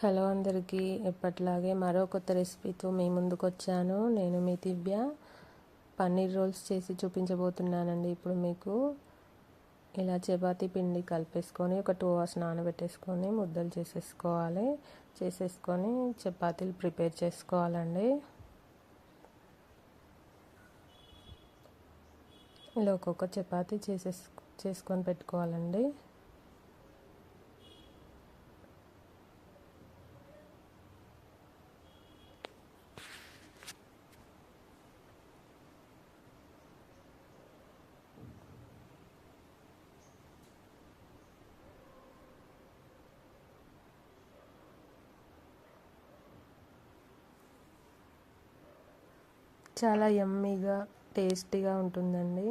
Hello అందరికీ ఎప్పటిలాగే మరో కొత్త రెసిపీతో మీ ముందుకు వచ్చాను. నేను మీ దివ్య. పన్నీర్ రోల్స్ చేసి చూపించబోతున్నానండి. ఇప్పుడు మీకు ఇలా చపాతీ పిండి కలిపేసుకొని ఒక టూ అవర్స్ నానబెట్టేసుకొని ముద్దలు చేసేసుకోవాలి. చేసేసుకొని చపాతీలు ప్రిపేర్ చేసుకోవాలండి. ఇలా ఒక్కొక్క చపాతీ చేసేసు చేసుకొని పెట్టుకోవాలండి. చాలా యమ్మీగా టేస్టీగా ఉంటుందండి.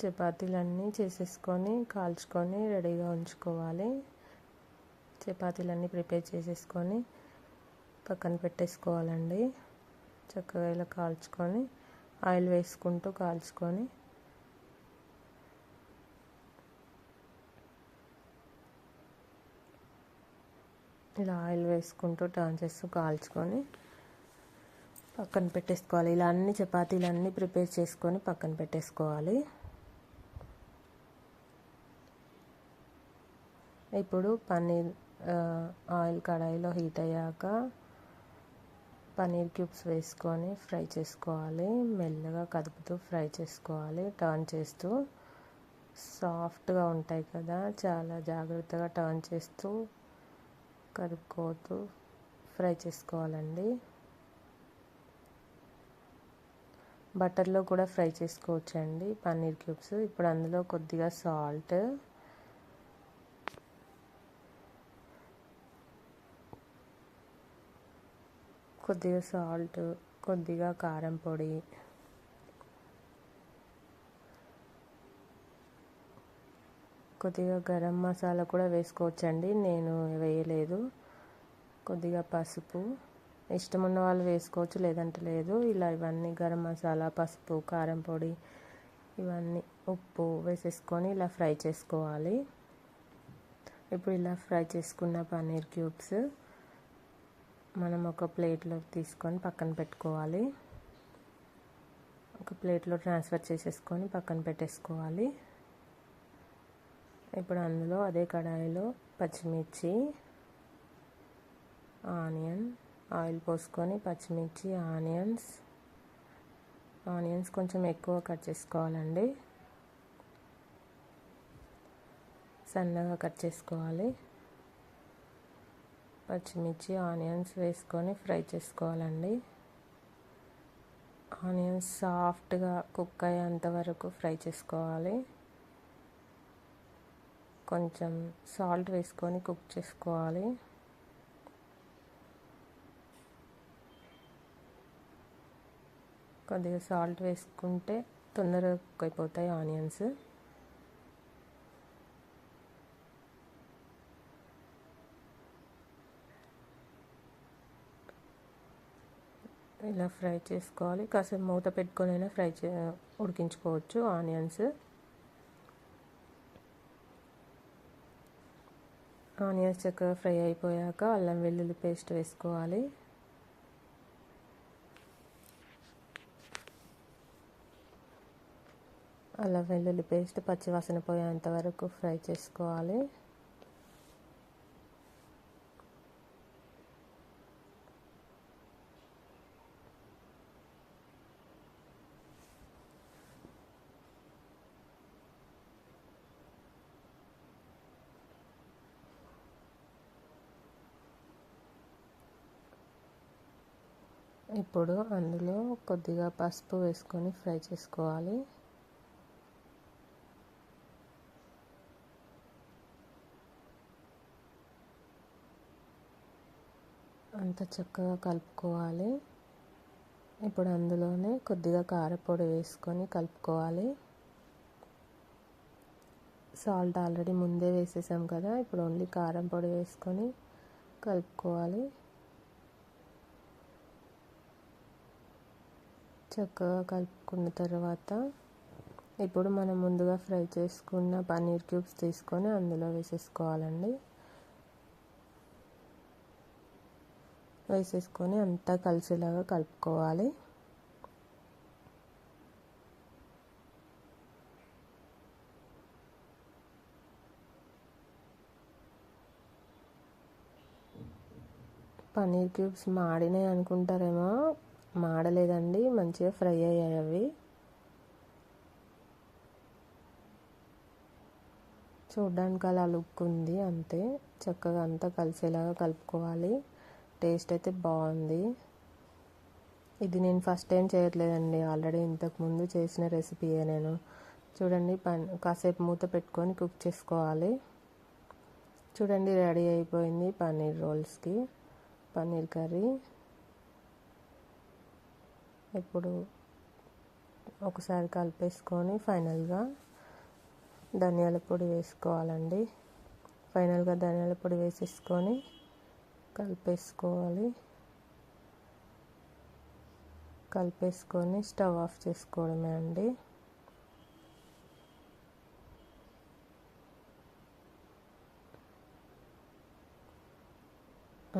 చపాతీలన్నీ చేసేసుకొని కాల్చుకొని రెడీగా ఉంచుకోవాలి. చపాతీలన్నీ ప్రిపేర్ చేసేసుకొని పక్కన పెట్టేసుకోవాలండి. చక్కగా ఇలా కాల్చుకొని ఆయిల్ వేసుకుంటూ కాల్చుకొని. ఇలా ఆయిల్ వేసుకుంటూ టర్న్ చేస్తూ కాల్చుకొని పక్కన పెట్టేసుకోవాలి. ఇలా అన్ని చపాతీలు అన్నీ ప్రిపేర్ చేసుకొని పక్కన పెట్టేసుకోవాలి. ఇప్పుడు పన్నీర్ ఆయిల్ కడాయిలో హీట్ అయ్యాక పన్నీర్ క్యూబ్స్ వేసుకొని ఫ్రై చేసుకోవాలి. మెల్లగా కదుపుతూ ఫ్రై చేసుకోవాలి. టర్న్ చేస్తూ సాఫ్ట్గా ఉంటాయి కదా. చాలా జాగ్రత్తగా టర్న్ చేస్తూ కదుపుకోతూ ఫ్రై చేసుకోవాలండి. బటర్లో కూడా ఫ్రై చేసుకోవచ్చండి. పన్నీర్ క్యూబ్స్. ఇప్పుడు అందులో కొద్దిగా సాల్ట్. కొద్దిగా సాల్ట్ కొద్దిగా కారం పొడి. కొద్దిగా గరం మసాలా కూడా వేసుకోవచ్చండి. నేను వేయలేదు. కొద్దిగా పసుపు. ఇష్టం ఉన్న వాళ్ళు వేసుకోవచ్చు లేదంటే లేదు. ఇలా ఇవన్నీ గరం మసాలా పసుపు కారం పొడి ఇవన్నీ ఉప్పు వేసేసుకొని ఇలా ఫ్రై చేసుకోవాలి. ఇప్పుడు ఇలా ఫ్రై చేసుకున్న పన్నీర్ క్యూబ్స్ మనం ఒక ప్లేట్లో తీసుకొని పక్కన పెట్టుకోవాలి. ఒక ప్లేట్లో ట్రాన్స్ఫర్ చేసేసుకొని పక్కన పెట్టేసుకోవాలి. ఇప్పుడు అందులో అదే కడాయిలో పచ్చిమిర్చి ఆనియన్ ఆయిల్ పోసుకొని పచ్చిమిర్చి ఆనియన్స్. ఆనియన్స్ కొంచెం ఎక్కువ కట్ చేసుకోవాలండి. సన్నగా కట్ చేసుకోవాలి. పచ్చిమిర్చి ఆనియన్స్ వేసుకొని ఫ్రై చేసుకోవాలండి. ఆనియన్స్ సాఫ్ట్గా కుక్ అయ్యేంత వరకు ఫ్రై చేసుకోవాలి. కొంచెం సాల్ట్ వేసుకొని కుక్ చేసుకోవాలి. కొద్దిగా సాల్ట్ వేసుకుంటే తొందరగా కుక్ అయిపోతాయి ఆనియన్స్. ఇలా ఫ్రై చేసుకోవాలి. కాసేపు మూత పెట్టుకొని అయినా ఫ్రై చే ఉడికించుకోవచ్చు ఆనియన్స్. ఆనియన్స్ చక్కగా ఫ్రై అయిపోయాక అల్లం వెల్లుల్లి పేస్ట్ వేసుకోవాలి. అలా వెల్లుల్లి పేస్ట్ పచ్చివాసన పోయేంత వరకు ఫ్రై చేసుకోవాలి. ఇప్పుడు అందులో కొద్దిగా పసుపు వేసుకొని ఫ్రై చేసుకోవాలి. అంత చక్కగా కలుపుకోవాలి. ఇప్పుడు అందులోనే కొద్దిగా కారపొడి వేసుకొని కలుపుకోవాలి. సాల్ట్ ఆల్రెడీ ముందే వేసేసాం కదా ఇప్పుడు ఓన్లీ కారం పొడి వేసుకొని కలుపుకోవాలి. చక్కగా కలుపుకున్న తర్వాత ఇప్పుడు మనం ముందుగా ఫ్రై చేసుకున్న పన్నీర్ క్యూబ్స్ తీసుకొని అందులో వేసేసుకోవాలండి. వేసేసుకొని అంతా కలిసేలాగా కలుపుకోవాలి. పన్నీర్ క్యూబ్స్ మాడినాయి అనుకుంటారేమో? మాడలేదండి మంచిగా ఫ్రై అయ్యాయి అవి. చూడ్డానికి అలా లుక్ ఉంది అంతే. చక్కగా అంతా కలిసేలాగా కలుపుకోవాలి. టేస్ట్ అయితే బాగుంది. ఇది నేను ఫస్ట్ టైం చేయట్లేదండి. ఆల్రెడీ ఇంతకుముందు చేసిన రెసిపీయే నేను. చూడండి పన్ కాసేపు మూత పెట్టుకొని కుక్ చేసుకోవాలి. చూడండి రెడీ అయిపోయింది పన్నీర్ రోల్స్కి. పన్నీర్ కర్రీ. ఇప్పుడు ఒకసారి కలిపేసుకొని ఫైనల్గా ధనియాల పొడి వేసుకోవాలండి. ఫైనల్గా ధనియాల పొడి వేసేసుకొని కలిపేసుకోవాలి. కలిపేసుకొని స్టవ్ ఆఫ్ చేసుకోవడమే అండి.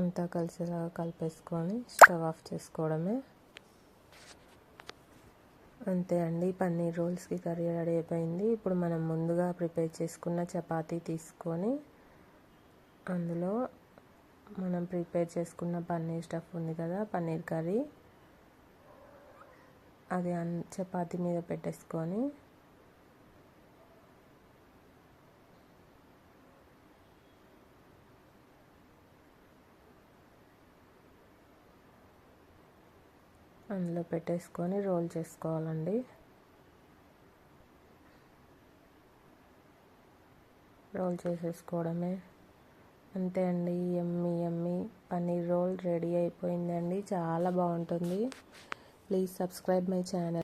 అంతా కలిసేలాగా కలిపేసుకొని స్టవ్ ఆఫ్ చేసుకోవడమే. అంతే అండి పన్నీర్ రోల్స్కి కర్రీ రెడీ అయిపోయింది. ఇప్పుడు మనం ముందుగా ప్రిపేర్ చేసుకున్న చపాతీ తీసుకొని అందులో మనం ప్రిపేర్ చేసుకున్న పన్నీర్ స్టఫ్ ఉంది కదా పన్నీర్ కర్రీ. అది అన్ చపాతీ మీద పెట్టేసుకొని. అందులో పెట్టేసుకొని రోల్ చేసుకోవాలండి. రోల్ చేసేసుకోవడమే. అంతే అండి. Yummy yummy paneer roll ready అయిపోయిందండి. చాలా బాగుంటుంది. Please subscribe my channel.